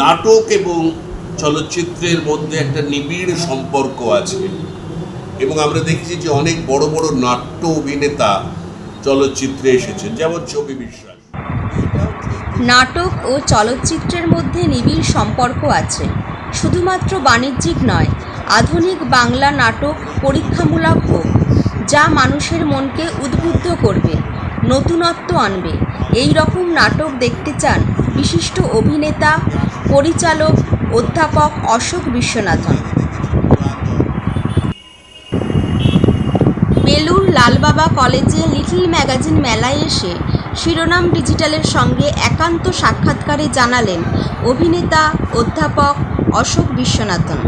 নাটক এবং চলচ্চিত্রের মধ্যে একটা নিবিড় সম্পর্ক আছে। এবং আমরা দেখেছি যে অনেক বড় বড় নাট্য অভিনেতা চলচ্চিত্রে এসেছেন, যেমন ছবি বিশ্বাস। নাটক ও চলচ্চিত্রের মধ্যে নিবিড় সম্পর্ক আছে। শুধুমাত্র বাণিজ্যিক নয়, আধুনিক বাংলা নাটক পরীক্ষামূলক হোক, যা মানুষের মনকে উদ্বুদ্ধ করবে, নতুনত্ব আনবে। এই রকম নাটক দেখতে চান বিশিষ্ট অভিনেতা পরিচালক অধ্যাপক অশোক বিশ্বনাথন। বেলুর লালবাবা কলেজে লিটল ম্যাগাজিন মেলায় এসে শিরোনাম ডিজিটালের সঙ্গে একান্ত সাক্ষাৎকারে জানালেন অভিনেতা অধ্যাপক অশোক বিশ্বনাথন।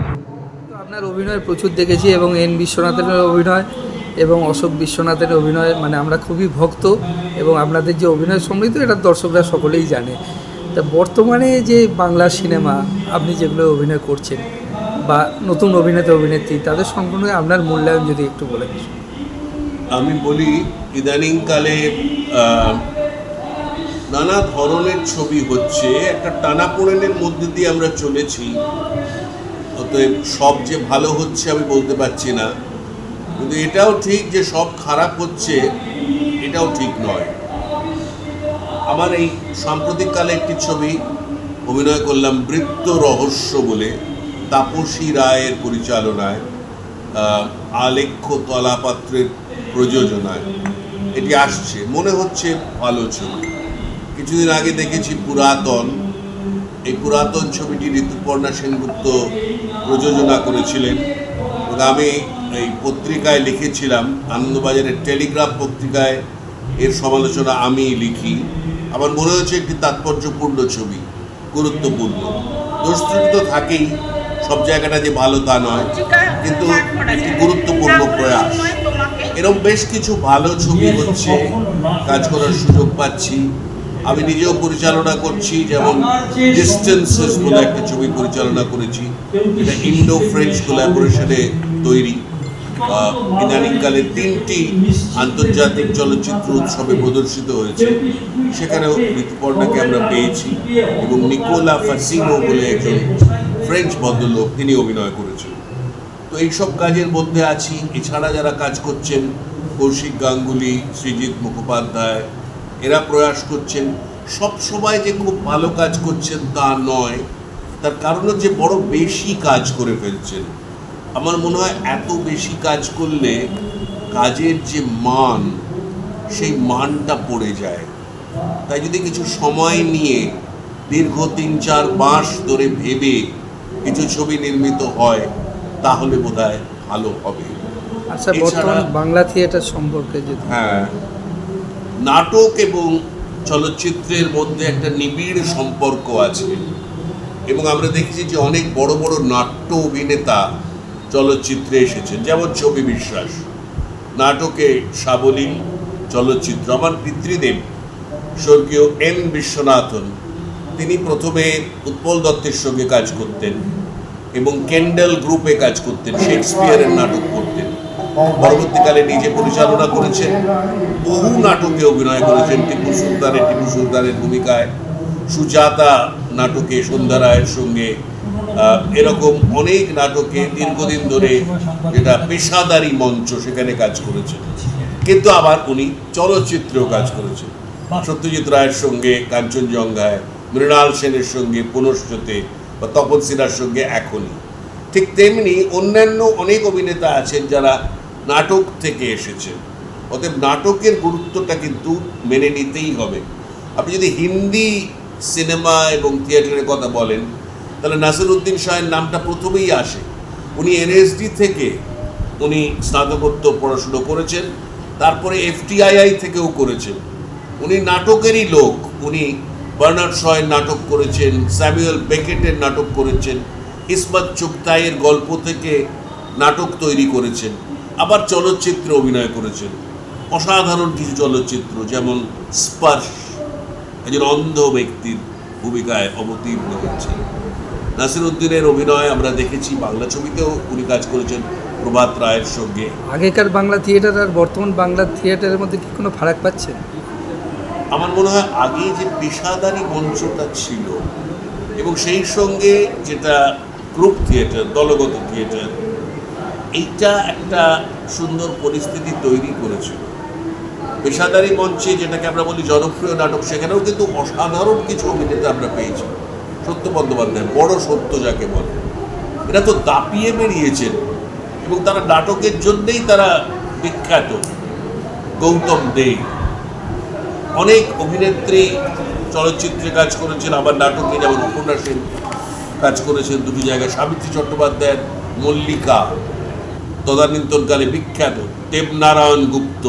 আপনার অভিনয় প্রচুর দেখেছি এবং এন বিশ্বনাথের অভিনয় এবং অশোক বিশ্বনাথের অভিনয় মানে আমরা খুবই ভক্ত এবং আপনাদের যে অভিনয় সমৃদ্ধ এটা দর্শকরা সকলেই জানে। তা বর্তমানে যে বাংলা সিনেমা আপনি যেগুলো অভিনয় করছেন বা নতুন অভিনেতা, অভিনেত্রী, তাদের সম্পর্কে আপনার মূল্যায়ন যদি একটু বলেন আমি বলি, ইদানিংকালে নানা ধরনের ছবি হচ্ছে, একটা টানাপোড়েনের মধ্যে দিয়ে আমরা চলেছি। অতএব সব যে ভালো হচ্ছে আমি বলতে পারছি না। কিন্তু এটাও ঠিক যে সব খারাপ হচ্ছে, এটাও ঠিক নয়। আমার এই সাম্প্রতিককালে একটি ছবি অভিনয় করলাম বৃত্ত রহস্য বলে, তাপসী রায়ের পরিচালনায় আলেখ্য তলাপাত্রের প্রযোজনায়। এটি আসছে, মনে হচ্ছে ভালো ছবি। কিছুদিন আগে দেখেছি পুরাতন। এই পুরাতন ছবিটি ঋতুপর্ণা সেনগুপ্ত প্রযোজনা করেছিলেন আমি এই পত্রিকায় লিখেছিলাম, আনন্দবাজারের টেলিগ্রাফ পত্রিকায়। এর সমালোচনা আমি লিখি। আমার মনে হচ্ছে একটি তাৎপর্যপূর্ণ ছবি, গুরুত্বপূর্ণ। দোষ ত্রুটি তো থাকেই, সব জায়গাটা যে ভালো তা নয়, কিন্তু একটি গুরুত্বপূর্ণ প্রয়াস। এরকম বেশ কিছু ভালো ছবি হচ্ছে, কাজ করার সুযোগ পাচ্ছি। আমি নিজেও পরিচালনা করছি, যেমন ডিস্টেন্সেস বলে একটা ছবি পরিচালনা করেছি। এটা ইন্ডো ফ্রেঞ্চ কোলাবোরেশনে তৈরি। ইদানিংকালে তিনটি আন্তর্জাতিক চলচ্চিত্র উৎসবে প্রদর্শিত হয়েছে। সেখানেও ঋতুপর্ণাকে আমরা পেয়েছি এবং নিকোলা ফাসিনো বলে একজন ফ্রেঞ্চ ভদ্রলোক তিনি অভিনয় করেছেন। তো এইসব কাজের মধ্যে আছি। এছাড়া যারা কাজ করছেন, কৌশিক গাঙ্গুলি, সৃজিৎ মুখোপাধ্যায়, এরা প্রয়াস করছেন। সব সময় যে খুব ভালো কাজ করছেন তা নয়। তার কারণ হচ্ছে বড় বেশি কাজ করে ফেলছেন। আমার মনে হয় এত বেশি কাজ করলে কাজের যে মান সেই মানটা পড়ে যায়। তাই যদি কিছু সময় নিয়ে দীর্ঘ তিন চার মাস ধরে ভেবে কিছু ছবি নির্মিত হয় তাহলে বোধহয় ভালো হবে। আচ্ছা বর্তমান বাংলা থিয়েটার সম্পর্কে যদি হ্যাঁ নাটক এবং চলচ্চিত্রের মধ্যে একটা নিবিড় সম্পর্ক আছে। এবং আমরা দেখেছি যে অনেক বড় বড় নাট্য অভিনেতা চলচ্চিত্রে এসেছেন যেমন ছবি বিশ্বাস, নাটকে সাবলীল চলচ্চিত্র আমার পিতৃদেব, স্বর্গীয় এন বিশ্বনাথন, তিনি প্রথমে উৎপল দত্তের সঙ্গে কাজ করতেন এবং কেন্ডেল গ্রুপে কাজ করতেন, শেক্সপিয়ারের নাটক করতেন। পরবর্তীকালে নিজে পরিচালনা করেছেন, বহু নাটকে অভিনয় করেছেন, টিপু সুলতানের টিপু সুলতানের ভূমিকায়, সুজাতা নাটকে সন্ধ্যা রায়ের সঙ্গে এরকম অনেক নাটকে দীর্ঘদিন ধরে যেটা পেশাদারি মঞ্চ সেখানে কাজ করেছেন কিন্তু আবার উনি চলচ্চিত্রেও কাজ করেছেন। সত্যজিৎ রায়ের সঙ্গে, কাঞ্চনজঙ্ঘায়, মৃণাল সেনের সঙ্গে পুনশ্চতে বা তপন সিনহার সঙ্গে এখনই। ঠিক তেমনি অন্যান্য অনেক অভিনেতা আছেন যারা নাটক থেকে এসেছেন। অতএব নাটকের গুরুত্বটা কিন্তু মেনে নিতেই হবে। আপনি যদি হিন্দি সিনেমা এবং থিয়েটারের কথা বলেন তাহলে নাসির উদ্দিন শাহের নামটা প্রথমেই আসে। উনি এনএসডি থেকে উনি স্নাতকোত্তর পড়াশুনো করেছেন, তারপরে এফটিআইআই থেকেও করেছেন। উনি নাটকেরই লোক, উনি বার্নার্ড শয়ের নাটক করেছেন, স্যামুয়েল বেকেটের নাটক করেছেন, ইসমাত চুগতাইয়ের গল্প থেকে নাটক তৈরি করেছেন, আবার চলচ্চিত্রে অভিনয় করেছেন। অসাধারণ কিছু চলচ্চিত্র, যেমন স্পর্শ, একজন অন্ধ ব্যক্তির ভূমিকায় অবতীর্ণ হয়েছেন নাসির উদ্দিনের অভিনয় আমরা দেখেছি বাংলা ছবিতেও। উনি কাজ করেছেন প্রভাত রায়ের সঙ্গে। আগেকার বাংলা থিয়েটার আর বর্তমান বাংলা থিয়েটারের মধ্যে কি কোনো ফারাক পাচ্ছেন আমার মনে হয় আগে যে পেশাদারি মঞ্চটা ছিল এবং সেই সঙ্গে যেটা গ্রুপ থিয়েটার দলগত থিয়েটার এইটা একটা সুন্দর পরিস্থিতি তৈরি করেছিল পেশাদারি মঞ্চে যেটাকে আমরা বলি জনপ্রিয় নাটক সেখানেও কিন্তু অসাধারণ কিছু অভিনেতা আমরা পেয়েছি। সত্য বন্দ্যোপাধ্যায়, বড় সত্য যাকে বলে। এরা তো দাপিয়ে বেরিয়েছেন এবং তারা নাটকের জন্যেই তারা বিখ্যাত। গৌতম দে অনেক অভিনেত্রী চলচ্চিত্রে কাজ করেছেন, আবার নাটকে যেমন উপন্যাসের কাজ করেছেন দুটি জায়গায়, সাবিত্রী চট্টোপাধ্যায়ের মল্লিকা তদানীন্তনকালে বিখ্যাত, দেবনারায়ণ গুপ্ত।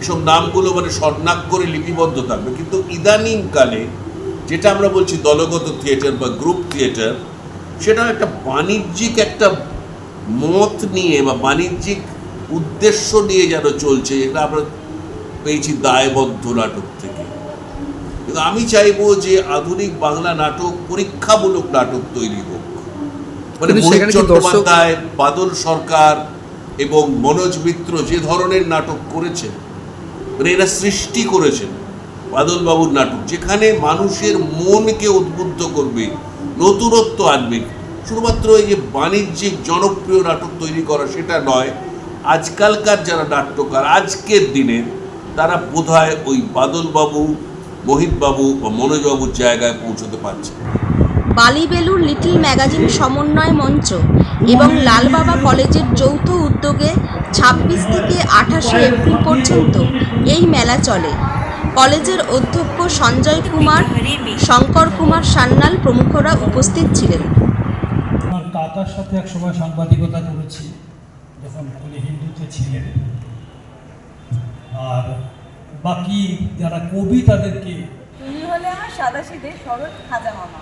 এসব নামগুলো মানে স্বর্ণাক্ষরে লিপিবদ্ধ থাকবে। কিন্তু ইদানিংকালে যেটা আমরা বলছি দলগত থিয়েটার বা গ্রুপ থিয়েটার সেটা একটা বাণিজ্যিক একটা মত নিয়ে বা বাণিজ্যিক উদ্দেশ্য নিয়ে যেন চলছে এটা আমরা পেয়েছি দায়বদ্ধ নাটক থেকে। কিন্তু আমি চাইব যে আধুনিক বাংলা নাটক পরীক্ষামূলক নাটক তৈরি হোক। মানে মোহিত চট্টোপাধ্যায় বাদল সরকার এবং মনোজ মিত্র যে ধরনের নাটক করেছেন মানে এরা সৃষ্টি করেছেন বাদলবাবুর নাটক, যেখানে মানুষের মনকে উদ্বুদ্ধ করবে, নতুনত্ব আনবে শুধুমাত্র এই যে বাণিজ্যিক, জনপ্রিয় নাটক তৈরি করা সেটা নয়, আজকালকার যারা নাট্যকার, আজকের দিনের তারা বোধহয় ওই বাদলবাবু, মোহিতবাবু বা মনোজবাবুর জায়গায় পৌঁছতে পারছে। বালিবেলুর লিটল ম্যাগাজিন সমন্বয় মঞ্চ এবং লালবাবা কলেজের যৌথ উদ্যোগে ছাব্বিশ থেকে আঠাশে এপ্রিল পর্যন্ত এই মেলা চলে কলেজের অধ্যক্ষ সঞ্জয় কুমার শঙ্কর কুমার সান্যাল প্রমুখরা উপস্থিত ছিলেন। আমার কাকার সাথে এক সময় সাংবাদিকতা করেছি যখন উনি হিন্দুতে ছিলেন। আর বাকি যারা কবি তাদেরকে তুমি হলে আমার সাদা সিধে সরল খাজা মামা।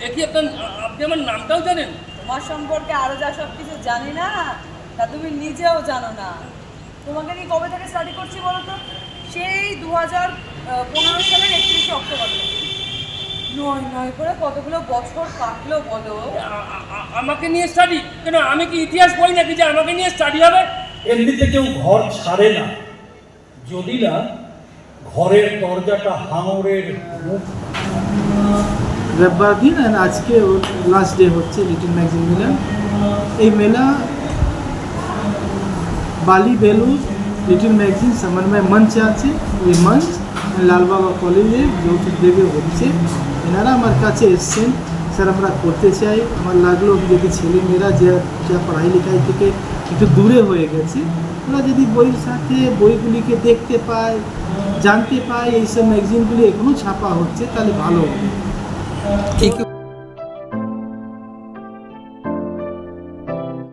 দেখি আপনার আপনি আমার নামটাও জানেন? তোমার সম্পর্কে আরও যা সব কিছু জানি না তা তুমি নিজেও জানো না। তোমাকে নিয়ে কবে থেকে স্টাডি করছি বলো তো? সেই দু হাজার পনেরো সালের একত্রিশে অক্টোবর। থেকে। নয় নয় করে কতগুলো বছর কাটলো বলো? আমাকে নিয়ে স্টাডি কেন আমি কি ইতিহাস বই নাকি যে আমাকে নিয়ে স্টাডি হবে? এমনিতে কেউ ঘর ছাড়ে না। যদি না ঘরের দরজাটা হাঙরের মুখ। রবিবার দিন আর আজকে লাস্ট ডে হচ্ছে লিটল ম্যাগজিন মেলা। এই মেলা বালি বেলুর লিটল ম্যাগজিন সমন্বয় মঞ্চ আছে ওই মঞ্চ লালবাবা কলেজে যৌথ উদ্যোগে হচ্ছে। এনারা আমার কাছে এসছেন। স্যার, আমরা করতে চাই। আমার লাগল যদি ছেলেমেয়েরা যা যা পড়াই লেখাই থেকে একটু দূরে হয়ে গেছে, ওরা যদি বইয়ের সাথে বইগুলিকে দেখতে পায়, জানতে পায়, এইসব ম্যাগজিনগুলি এখনও ছাপা হচ্ছে, তাহলে ভালো হবে।